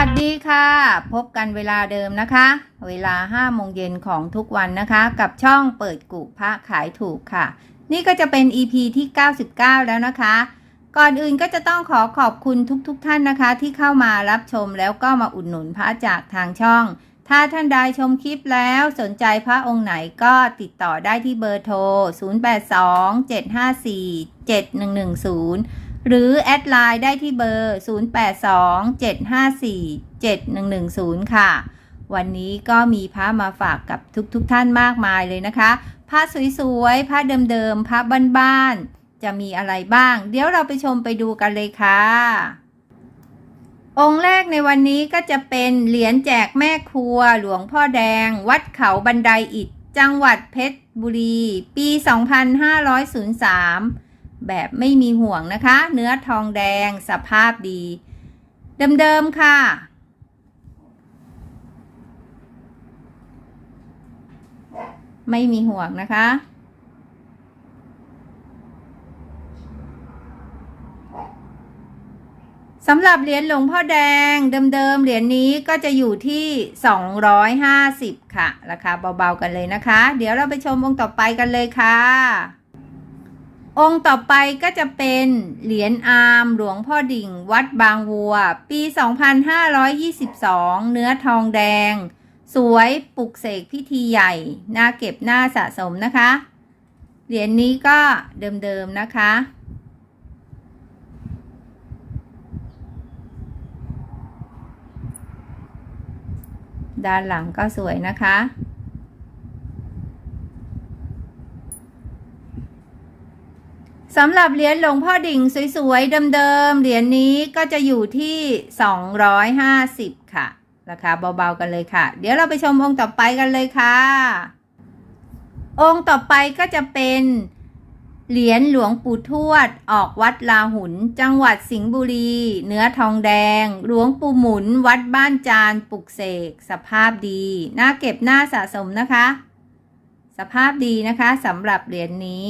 วัสดีค่ะ พบกันเวลาเดิมนะคะ เวลา5โมงเย็นของทุกวันนะคะ กับช่องเปิดกุพระขายถูกค่ะ นี่ก็จะเป็น EP ที่ 99 แล้วนะคะ ก่อนอื่นก็จะต้องขอขอบคุณทุกๆทท่านนะคะ ที่เข้ามารับชมแล้วก็มาอุดหนุนพระจากทางช่อง ถ้าท่านใดชมคลิปแล้วสนใจพระองค์ไหนก็ติดต่อได้ที่เบอร์โทร 0827547110 หรือแอดไลน์ได้ที่เบอร์ 0827547110 ค่ะ วันนี้ก็มีพระมาฝากกับทุกๆทท่านมากมายเลยนะคะผ้าสวยๆผ้าเดิมๆผ้าบ้านๆจะมีอะไรบ้าง เดี๋ยวเราไปชมไปดูกันเลยค่ะ องค์แรกในวันนี้ก็จะเป็นเหรียญแจกแม่ครัวหลวงพ่อแดง วัดเขาบันไดอิฐจังหวัดเพชรบุรี ปี 2503 แบบไม่มีห่วงนะคะ เนื้อทองแดงสภาพดี เดิมๆค่ะ ไม่มีห่วงนะคะ สำหรับเหรียญหลวงพ่อแดงเดิมๆเหรียญนี้ก็จะอยู่ที่ 250 ค่ะ ราคาเบาๆกันเลยนะคะ เดี๋ยวเราไปชมองค์ต่อไปกันเลยค่ะ องค์ต่อไปก็จะเป็นเหรียญอาร์มหลวงพ่อดิ่งวัดบางวัว ปี 2522 เนื้อทองแดง สวยปลุกเสกพิธีใหญ่น่าเก็บหน้าสะสมนะคะ เหรียญนี้ก็เดิมๆนะคะ ด้านหลังก็สวยนะคะ สำหรับเหรียญหลวงพ่อดิ่งสวยๆ เดิมๆ เหรียญนี้ก็จะอยู่ที่ 250 ค่ะ ราคาเบาๆกันเลยค่ะ เดี๋ยวเราไปชมองค์ต่อไปกันเลยค่ะ องค์ต่อไปก็จะเป็นเหรียญหลวงปู่ทวด ออกวัดลาหุน จังหวัดสิงห์บุรี เนื้อทองแดง หลวงปู่หมุน วัดบ้านจานปลุกเสก สภาพดีน่าเก็บหน้าสะสมนะคะ สภาพดีนะคะสำหรับเหรียญนี้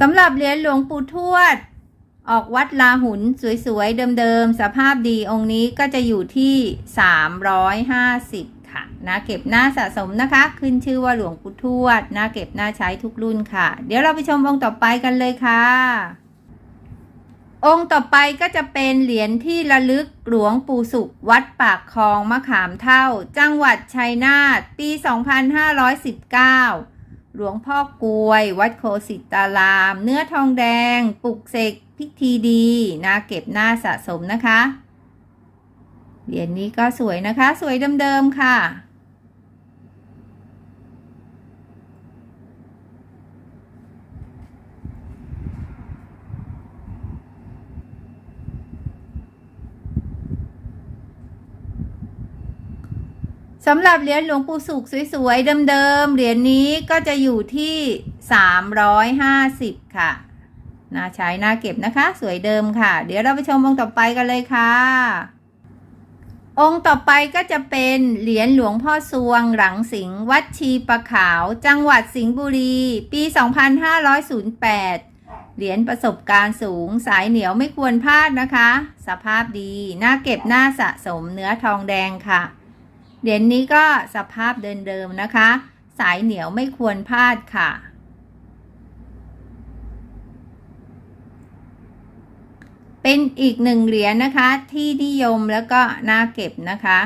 สำหรับเหรียญหลวงปู่ทวด ออกวัดลาหุนสวยๆ เดิมๆ สภาพดีองค์นี้ก็จะอยู่ที่ 350 ค่ะนะเก็บหน้าสะสมนะคะ ขึ้นชื่อว่าหลวงปู่ทวดนะเก็บหน้าใช้ทุกรุ่นค่ะ เดี๋ยวเราไปชมองค์ต่อไปกันเลยค่ะ องค์ต่อไปก็จะเป็นเหรียญที่ระลึกหลวงปู่สุขวัดปากคลองมะขามเท่า จังหวัดชัยนาทปี 2519 หลวงพ่อกวย วัดโคสิตาราม เนื้อทองแดง ปลุกเสกพิธีดีนาเก็บหน้าสะสมนะคะ เหรียญนี้ก็สวยนะคะ สวยเดิมๆค่ะ สำหรับเหรียญหลวงปู่สุขสวยๆ เดิมๆ เหรียญนี้ก็จะอยู่ที่ 350 ค่ะน่าใช้น่าเก็บนะคะ สวยเดิมค่ะ เดี๋ยวเราไปชมองค์ต่อไปกันเลยค่ะ องค์ต่อไปก็จะเป็นเหรียญหลวงพ่อสวง หลังสิงห์วัดชีประขาว จังหวัดสิงห์บุรี ปี 2508 เหรียญประสบการณ์สูง สายเหนียวไม่ควรพลาดนะคะ สภาพดี น่าเก็บน่าสะสมเนื้อทองแดงค่ะ เหรียญนี้ก็สภาพเดิมๆนะคะ สายเหนียวไม่ควรพลาดค่ะ เป็นอีกหนึ่งเหรียญนะคะที่นิยมแล้วก็น่าเก็บนะคะ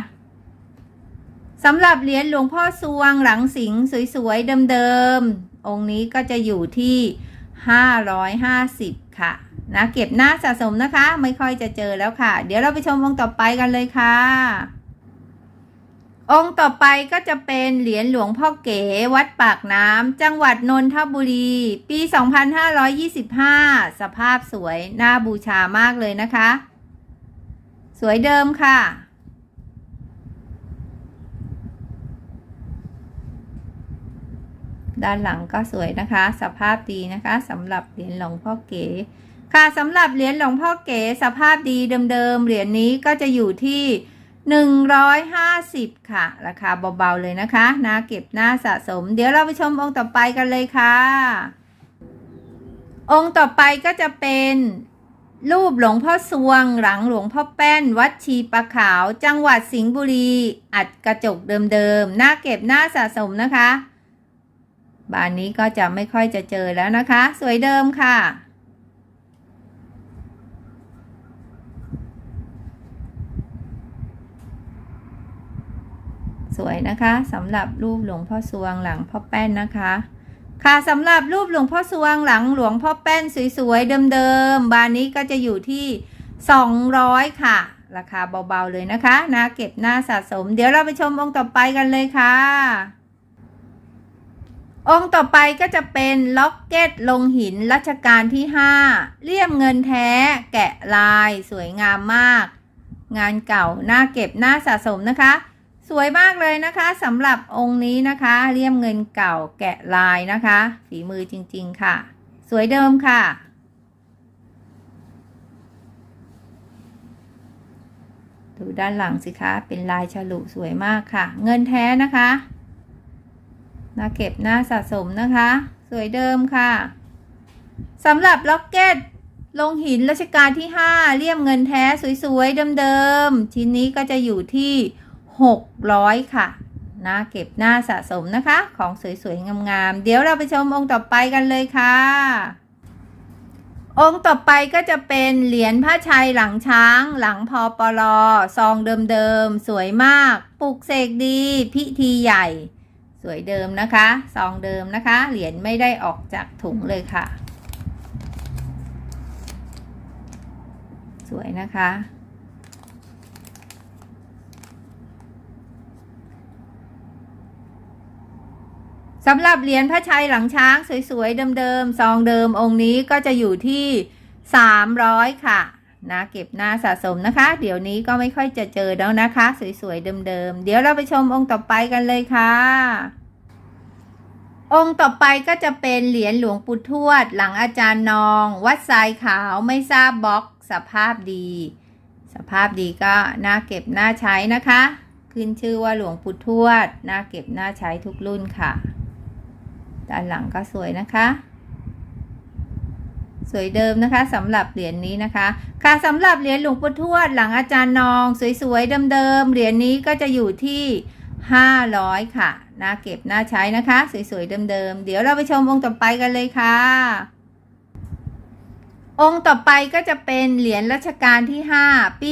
สำหรับเหรียญหลวงพ่อสวงหลังสิงสวยๆเดิมๆ องค์นี้ก็จะอยู่ที่ 550 ค่ะ นะเก็บหน้าสะสมนะคะ ไม่ค่อยจะเจอแล้วค่ะ เดี๋ยวเราไปชมองค์ต่อไปกันเลยค่ะ องค์ต่อไปก็จะเป็นเหรียญหลวงพ่อเก๋วัดปากน้ำจังหวัดนนทบุรี ปี 2525 สภาพสวย น่าบูชามากเลยนะคะ สวยเดิมค่ะ ด้านหลังก็สวยนะคะ สภาพดีนะคะสำหรับเหรียญหลวงพ่อเก๋ค่ะสำหรับเหรียญหลวงพ่อเก๋สภาพดีเดิมๆเหรียญนี้ก็จะอยู่ที่ 150 ค่ะ ราคาเบาๆเลยนะคะนะเก็บหน้าสะสม เดี๋ยวเราไปชมองค์ต่อไปกันเลยค่ะ องค์ต่อไปก็จะเป็นรูปหลวงพ่อสวง หลังหลวงพ่อแป้น วัดชีปะขาว จังหวัดสิงห์บุรี อัดกระจกเดิมๆ หน้าเก็บหน้าสะสมนะคะ บานนี้ก็จะไม่ค่อยจะเจอแล้วนะคะ สวยเดิมค่ะ สวยนะคะสำหรับรูปหลวงพ่อสวงหลังพ่อแป้นนะคะ ค่ะสำหรับรูปหลวงพ่อสวงหลังหลวงพ่อแป้นสวยๆเดิมๆบานนี้ก็จะอยู่ที่ 200 ค่ะ ราคาเบาๆเลยนะคะนะเก็บหน้าสะสม เดี๋ยวเราไปชมองค์ต่อไปกันเลยค่ะ องค์ต่อไปก็จะเป็นล็อกเก็ตลงหินรัชกาลที่ 5เลี่ยมเงินแท้แกะลายสวยงามมาก งานเก่าหน้าเก็บหน้าสะสมนะคะ สวยมากเลยนะคะสำหรับองค์นี้นะคะเลี่ยมเงินเก่าแกะลายนะคะ ฝีมือจริง ๆ ค่ะ สวยเดิมค่ะ ดูด้านหลังสิคะ เป็นลายฉลุสวยมากค่ะ เงินแท้นะคะหน้าเก็บหน้าสะสมนะคะ สวยเดิมค่ะสำหรับล็อกเก็ตลงหินรัชกาลที่ 5เลี่ยมเงินแท้สวยๆเดิมๆชิ้นนี้ก็จะอยู่ที่ 600 ค่ะนะเก็บหน้าสะสมนะคะ ของสวยๆ งามๆ เดี๋ยวเราไปชมองค์ต่อไปกันเลยค่ะ องค์ต่อไปก็จะเป็นเหรียญผ้าชัยหลังช้าง หลังพอปลอซองเดิมๆ สวยมาก ปลุกเสกดี พิธีใหญ่ สวยเดิมนะคะ ซองเดิมนะคะ เหรียญไม่ได้ออกจากถุงเลยค่ะ สวยนะคะ สำหรับเหรียญพระชัยหลังช้างสวยๆเดิมๆซองเดิมองค์นี้ก็จะอยู่ที่ 300 ค่ะนะเก็บหน้าสะสมนะคะ เดี๋ยวนี้ก็ไม่ค่อยจะเจอแล้วนะคะ สวยๆเดิมๆเดี๋ยวเราไปชมองค์ต่อไปกันเลยค่ะ องค์ต่อไปก็จะเป็นเหรียญหลวงปู่ทวด หลังอาจารย์นอง วัดทรายขาวไม่ทราบบล็อกสภาพดี สภาพดีก็น่าเก็บน่าใช้นะคะ ขึ้นชื่อว่าหลวงปู่ทวดน่าเก็บน่าใช้ทุกรุ่นค่ะ ด้านหลังก็สวยนะคะ สวยเดิมนะคะสำหรับเหรียญนี้นะคะ ค่ะสำหรับเหรียญหลวงปู่ทวดหลังอาจารย์นอง สวยๆเดิมๆเหรียญนี้ก็จะอยู่ที่ 500 ค่ะน่าเก็บน่าใช้นะคะ สวยๆเดิมๆเดี๋ยวเราไปชมองค์ต่อไปกันเลยค่ะ องค์ต่อไปก็จะเป็นเหรียญรัชกาลที่ 5 ปี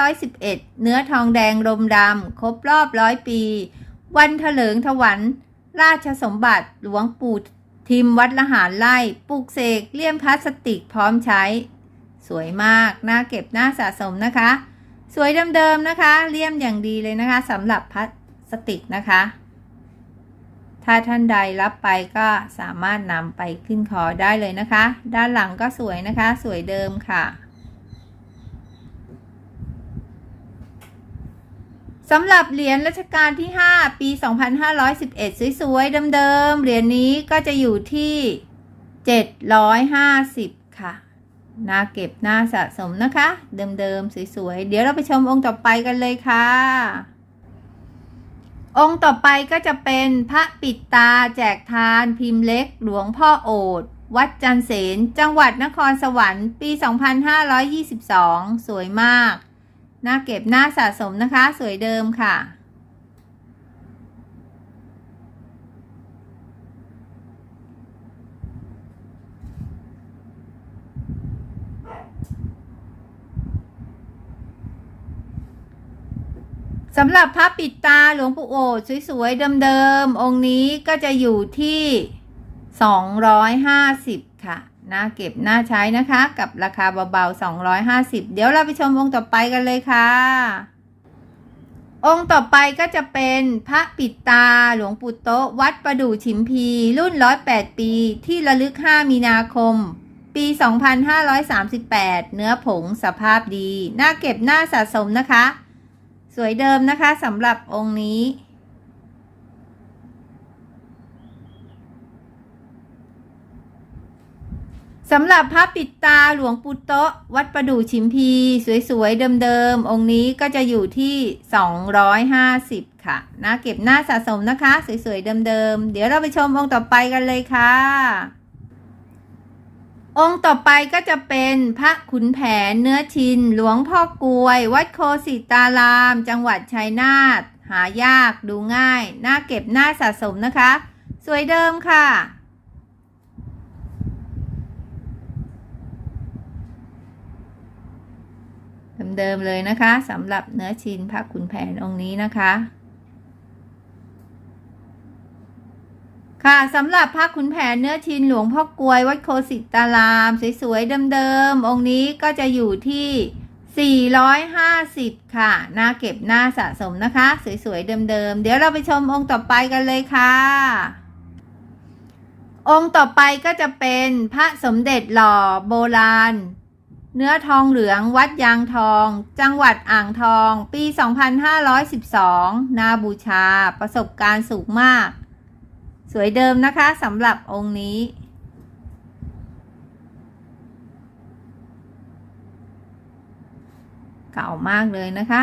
2511 เนื้อทองแดงลมดำครบรอบร้อยปี วันเถลิงถวัน ราชสมบัติหลวงปู่ทิมวัดละหารไล่ปลูกเสกเลี่ยมพลาสติกพร้อมใช้ สวยมาก น่าเก็บน่าสะสมนะคะ สวยเดิมๆนะคะ เลี่ยมอย่างดีเลยนะคะสำหรับพลาสติกนะคะ ถ้าท่านใดรับไปก็สามารถนำไปขึ้นคอได้เลยนะคะ ด้านหลังก็สวยนะคะ สวยเดิมค่ะ สำหรับเหรียญรัชกาลที่ 5 ปี 2511 สวยๆเดิมๆเหรียญนี้ก็จะอยู่ที่ 750 ค่ะน่าเก็บน่าสะสมนะคะ เดิมๆสวยๆ เดี๋ยวเราไปชมองค์ต่อไปกันเลยค่ะ องค์ต่อไปก็จะเป็นพระปิดตาแจกทานพิมพ์เล็กหลวงพ่อโอด วัดจันเสนจังหวัดนครสวรรค์ ปี 2522 สวยมาก หน่าเก็บหน่าสะสมนะคะ สวยเดิมค่ะ สำหรับพระปิดตาหลวงปู่โอดสวยๆ เดิมๆ องค์นี้ก็จะอยู่ที่ 250 ค่ะ น่าเก็บน่าใช้นะคะ กับราคาเบาๆ 250 เดี๋ยวเราไปชมองค์ต่อไปกันเลยค่ะ องค์ต่อไปก็จะเป็นพระปิดตาหลวงปู่โตวัดประดู่ฉิมพี รุ่น 108 ปี ที่ระลึก 5 มีนาคม ปี 2538 เนื้อผงสภาพดี น่าเก็บน่าสะสมนะคะ สวยเดิมนะคะสำหรับองค์นี้ สำหรับพระปิดตาหลวงปู่โตะวัดประดู่ชิมพี สวยๆ เดิมๆ องค์นี้ก็จะอยู่ที่ 250 ค่ะนะเก็บหน้าสะสมนะคะ สวยๆ เดิมๆ เดี๋ยวเราไปชมองค์ต่อไปกันเลยค่ะ องค์ต่อไปก็จะเป็นพระขุนแผนเนื้อชิน หลวงพ่อกลวย วัดโคสิตาราม จังหวัดชัยนาทหายากดูง่าย น่าเก็บหน้าสะสมนะคะ สวยเดิมค่ะ เดิมๆเลยนะคะสำหรับเนื้อชินพระขุนแผนองค์นี้นะคะ ค่ะสำหรับพระขุนแผนเนื้อชินหลวงพ่อกลวยวัดโคสิตาราม สวยๆเดิมๆองค์นี้ก็จะอยู่ที่ 450 ค่ะน่าเก็บหน้าสะสมนะคะ สวยๆเดิมๆเดี๋ยวเราไปชมองค์ต่อไปกันเลยค่ะองค์ต่อไปก็จะเป็นพระสมเด็จหล่อโบราณ เนื้อทองเหลืองวัดยางทอง จังหวัดอ่างทอง ปี 2512 นาบูชา ประสบการณ์สูงมาก สวยเดิมนะคะสำหรับองค์นี้เก่ามากเลยนะคะ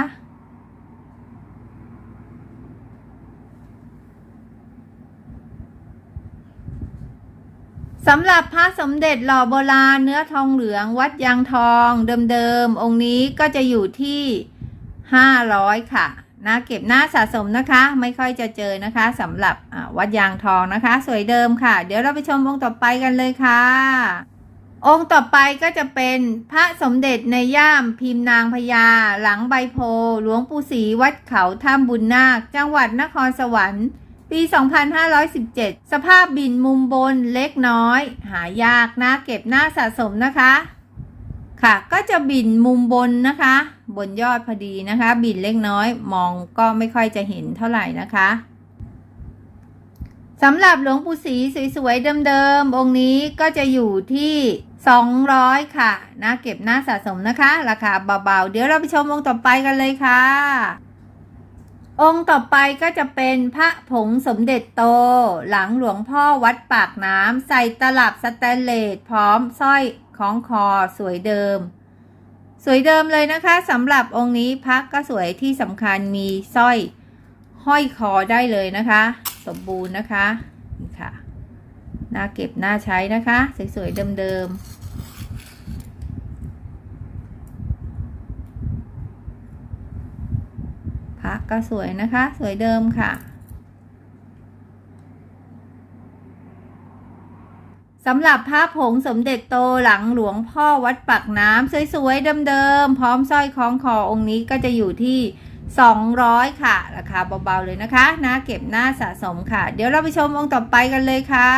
สำหรับพระสมเด็จหล่อโบราณเนื้อทองเหลืองวัดยางทองเดิมๆ องค์นี้ก็จะอยู่ที่ 500 ค่ะนะเก็บหน้าสะสมนะคะ ไม่ค่อยจะเจอนะคะสำหรับวัดยางทองนะคะ สวยเดิมค่ะ เดี๋ยวเราไปชมองค์ต่อไปกันเลยค่ะ องค์ต่อไปก็จะเป็นพระสมเด็จในย่ามพิมพ์นางพญาหลังใบโพหลวงปู่ศรีวัดเขาถ้ำบุญนาค จังหวัดนครสวรรค์ ปี 2517 สภาพบินมุมบนเล็กน้อย หายากนะเก็บหน้าสะสมนะคะ ค่ะก็จะบินมุมบนนะคะ บนยอดพอดีนะคะ บินเล็กน้อยมองก็ไม่ค่อยจะเห็นเท่าไหร่นะคะสำหรับหลวงปู่ศรีสวยๆเดิมๆองค์นี้ก็จะอยู่ที่ 200 ค่ะนะเก็บหน้าสะสมนะคะ ราคาเบาๆ เดี๋ยวเราไปชมองค์ต่อไปกันเลยค่ะ องค์ต่อไปก็จะเป็นพระผงสมเด็จโต หลังหลวงพ่อวัดปากน้ำใส่ตลับสแตนเลสพร้อมสร้อยคล้องคอสวยเดิม สวยเดิมเลยนะคะสำหรับองค์นี้พระก็สวยที่สำคัญมีสร้อยห้อยคอได้เลยนะคะ สมบูรณ์นะคะนี่ค่ะน่าเก็บน่าใช้นะคะ สวยๆเดิมๆ พระ ก็สวยนะคะ สวยเดิมค่ะสำหรับพระผงสมเด็จโตหลังหลวงพ่อวัดปักน้ำสวยๆเดิมๆพร้อมสร้อยคล้องคอองค์นี้ก็จะอยู่ที่ 200 ค่ะ ราคาเบาๆเลยนะคะนะเก็บหน้าสะสมค่ะ เดี๋ยวเราไปชมองค์ต่อไปกันเลยค่ะ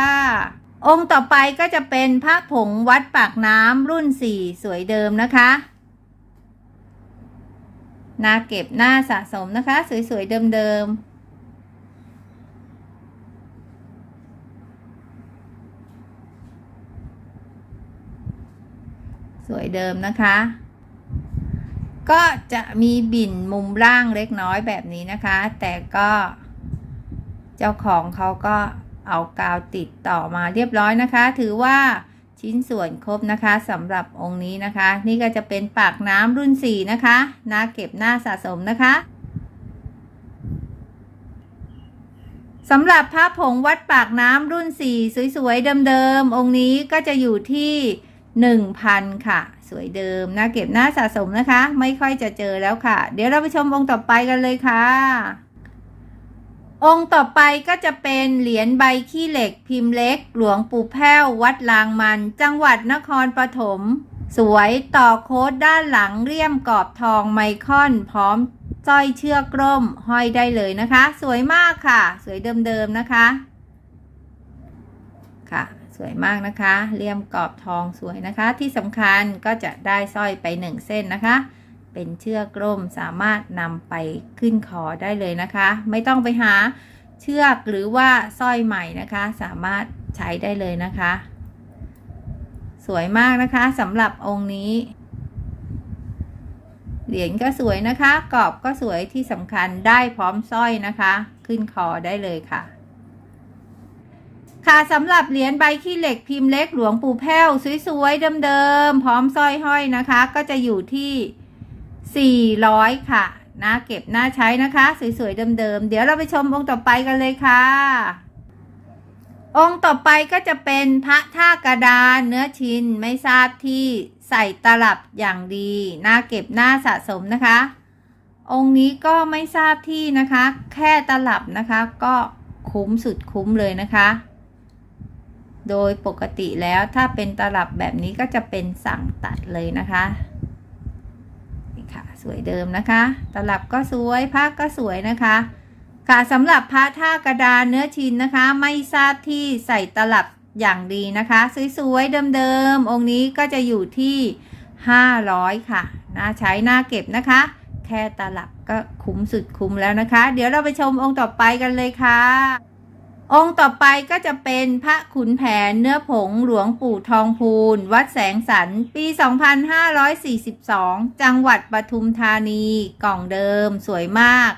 องค์ต่อไปก็จะเป็นพระผงวัดปากน้ำรุ่น 4 สวยเดิมนะคะ หน้าเก็บหน้าสะสมนะคะ สวย ๆ เดิม ๆสวยเดิมนะคะ ก็จะมีบิ่นมุมล่างเล็กน้อยแบบนี้นะคะ แต่ก็เจ้าของเขาก็เอากาวติดต่อมาเรียบร้อยนะคะ ถือว่า ชิ้นส่วนครบนะคะสำหรับองค์นี้นะคะ นี่ก็จะเป็นปากน้ำรุ่น 4 นะคะน่าเก็บหน้าสะสมนะคะสำหรับพระผงวัดปากน้ำรุ่น 4 สวยๆเดิมๆองค์นี้ก็จะอยู่ที่ 1,000 ค่ะ สวยเดิมน่าเก็บหน้าสะสมนะคะ ไม่ค่อยจะเจอแล้วค่ะ เดี๋ยวเราไปชมองค์ต่อไปกันเลยค่ะ องค์ต่อไปก็จะเป็นเหรียญใบขี้เหล็กพิมพ์เล็ก หลวงปู่แพ้ววัดลางมัน จังหวัดนครปฐมสวยต่อโค้ดด้านหลังเรียมกรอบทองไมคอน พร้อมสร้อยเชือกกร่มห้อยได้เลยนะคะ สวยมากค่ะ สวยเดิมๆนะคะค่ะ สวยมากนะคะเลี่ยมกรอบทองสวยนะคะ ที่สำคัญก็จะได้สร้อยไปหนึ่งเส้นนะคะ เป็นเชือกร่มสามารถนำไปขึ้นคอได้เลยนะคะ ไม่ต้องไปหาเชือกหรือว่าสร้อยใหม่นะคะ สามารถใช้ได้เลยนะคะ สวยมากนะคะสำหรับองค์นี้ เหรียญก็สวยนะคะ กรอบก็สวยที่สำคัญได้พร้อมสร้อยนะคะ ขึ้นคอได้เลยค่ะค่ะสำหรับเหรียญใบขี้เหล็กพิมพ์เล็กหลวงปู่แพ้วสวยๆเดิมๆพร้อมสร้อยห้อยนะคะ ก็จะอยู่ที่ 400 ค่ะนะเก็บหน้าใช้นะคะ สวยๆเดิมๆเดี๋ยวเราไปชมองค์ต่อไปกันเลยค่ะ องค์ต่อไปก็จะเป็นพระท่ากระดานเนื้อชิ้นไม่ทราบที่ใส่ตลับอย่างดีน่าเก็บหน้าสะสมนะคะ องค์นี้ก็ไม่ทราบที่นะคะ แค่ตลับนะคะ ก็คุ้มสุดคุ้มเลยนะคะ โดยปกติแล้วถ้าเป็นตลับแบบนี้ก็จะเป็นสั่งตัดเลยนะคะ วยเดิมนะคะ ตลับก็สวยผ้าก็สวยนะคะ ค่ะสำหรับพระท่ากระดานเนื้อชิ้นนะคะ ไม่ทราบที่ใส่ตลับอย่างดีนะคะ สวยๆเดิมๆองค์นี้ก็จะอยู่ที่ 500 ค่ะน่าใช้น่าเก็บนะคะ แค่ตลับก็คุ้มสุดคุ้มแล้วนะคะ เดี๋ยวเราไปชมองค์ต่อไปกันเลยค่ะ องค์ต่อไปก็จะเป็นพระขุนแผนเนื้อผงหลวงปู่ทองพูน วัดแสงสันปี 2542 จังหวัดปทุมธานี กล่องเดิมสวยมาก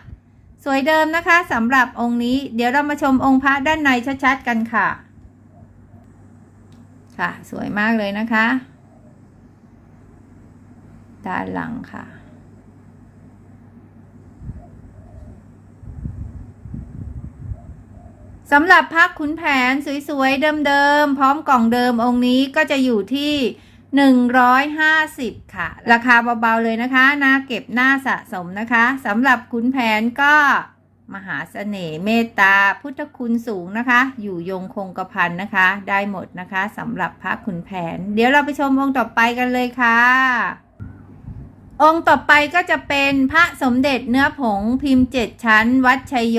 สวยเดิมนะคะสำหรับองค์นี้ เดี๋ยวเรามาชมองค์พระด้านในชัดๆกันค่ะ ค่ะ สวยมากเลยนะคะ ด้านหลังค่ะ สำหรับพักขุนแผนสวยๆ เดิมๆ พร้อมกล่องเดิมองค์นี้ก็จะอยู่ที่ 150 ค่ะ ราคาเบาๆเลยนะคะน่าเก็บหน้าสะสมนะคะสำหรับขุนแผนก็มหาเสน่ห์เมตตาพุทธคุณสูงนะคะ อยู่ยงคงกระพันนะคะ ได้หมดนะคะสำหรับพระขุนแผน เดี๋ยวเราไปชมองค์ต่อไปกันเลยค่ะ องค์ต่อไปก็จะเป็นพระสมเด็จเนื้อผงพิมพ์เจ็ดชั้น วัดชัยโย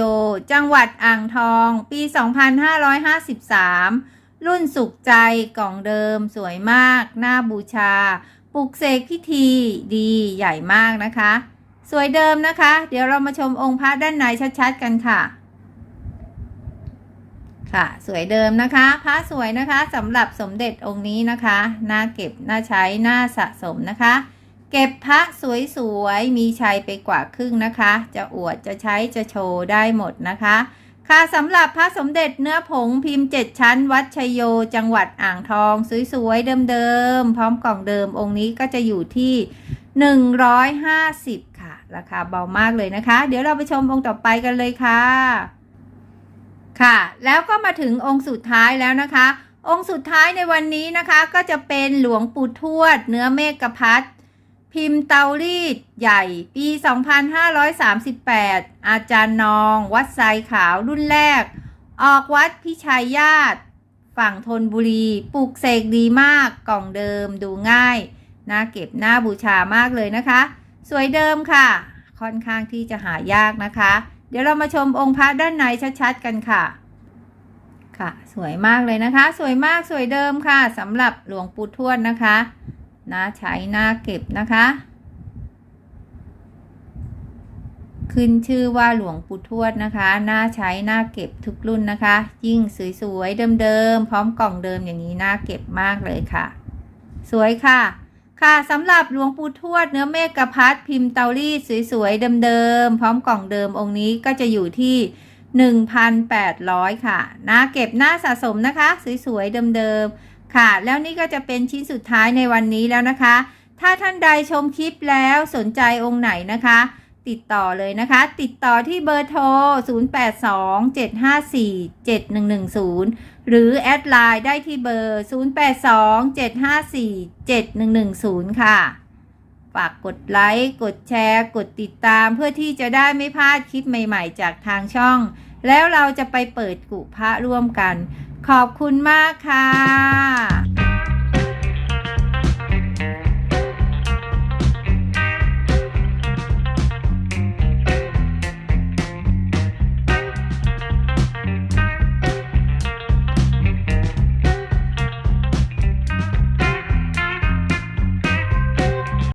จังหวัดอ่างทอง ปี 2553 รุ่นสุขใจกล่องเดิมสวยมาก หน้าบูชา ปลุกเสกพิธีดีใหญ่มากนะคะ สวยเดิมนะคะ เดี๋ยวเรามาชมองค์พระด้านในชัดๆกันค่ะ ค่ะ สวยเดิมนะคะ พระสวยนะคะสำหรับสมเด็จองค์นี้นะคะ น่าเก็บ น่าใช้ น่าสะสมนะคะ เก็บพระสวยๆ มีชัยไปกว่าครึ่งนะคะ จะอวดจะใช้จะโชว์ได้หมดนะคะ ค่ะสำหรับพระสมเด็จเนื้อผงพิมพ์ 7 ชั้น วัดชยโย จังหวัดอ่างทอง สวยๆ เดิมๆ พร้อมกล่องเดิมองค์นี้ก็จะอยู่ที่ 150 ค่ะ ราคาเบามากเลยนะคะ เดี๋ยวเราไปชมองค์ต่อไปกันเลยค่ะ ค่ะ แล้วก็มาถึงองค์สุดท้ายแล้วนะคะ องค์สุดท้ายในวันนี้นะคะ ก็จะเป็นหลวงปู่ทวด เนื้อเมฆพัด พิมพ์เตารีดใหญ่ ปี 2538 อาจารย์นอง วัดไซขาวรุ่นแรก ออกวัดพิชัยญาติ ฝั่งธนบุรี ปลูกเสกดีมากกล่องเดิมดูง่าย น่าเก็บหน้าบูชามากเลยนะคะ สวยเดิมค่ะ ค่อนข้างที่จะหายากนะคะ เดี๋ยวเรามาชมองค์พระด้านในชัดๆกันค่ะ ค่ะ สวยมากเลยนะคะ สวยมากสวยเดิมค่ะสำหรับหลวงปู่ทวดนะคะ น่าใช้หน่าเก็บนะคะ ขึ้นชื่อว่าหลวงปู่ทวดนะคะน่าใช้หน่าเก็บทุกรุ่นนะคะ ยิ่งสวยๆเดิมๆพร้อมกล่องเดิมอย่างนี้หน่าเก็บมากเลยค่ะ สวยค่ะค่ะสำหรับหลวงปู่ทวดเนื้อเมฆกระพัดพิมพ์เตารีดสวยๆเดิมๆพร้อมกล่องเดิมองค์นี้ก็จะอยู่ที่ 1,800 ค่ะหน่าเก็บหน่าสะสมนะคะ สวยๆเดิมๆ ค่ะ แล้วนี่ก็จะเป็นชิ้นสุดท้ายในวันนี้แล้วนะคะ ถ้าท่านใดชมคลิปแล้วสนใจองค์ไหนนะคะ ติดต่อเลยนะคะ ติดต่อที่เบอร์โทร 0827547110 หรือแอดไลน์ได้ที่เบอร์ 0827547110 ค่ะฝากกดไลค์ กดแชร์ กดติดตามเพื่อที่จะได้ไม่พลาดคลิปใหม่ๆ จากทางช่อง แล้วเราจะไปเปิดกุพระร่วมกัน ขอบคุณมากค่ะ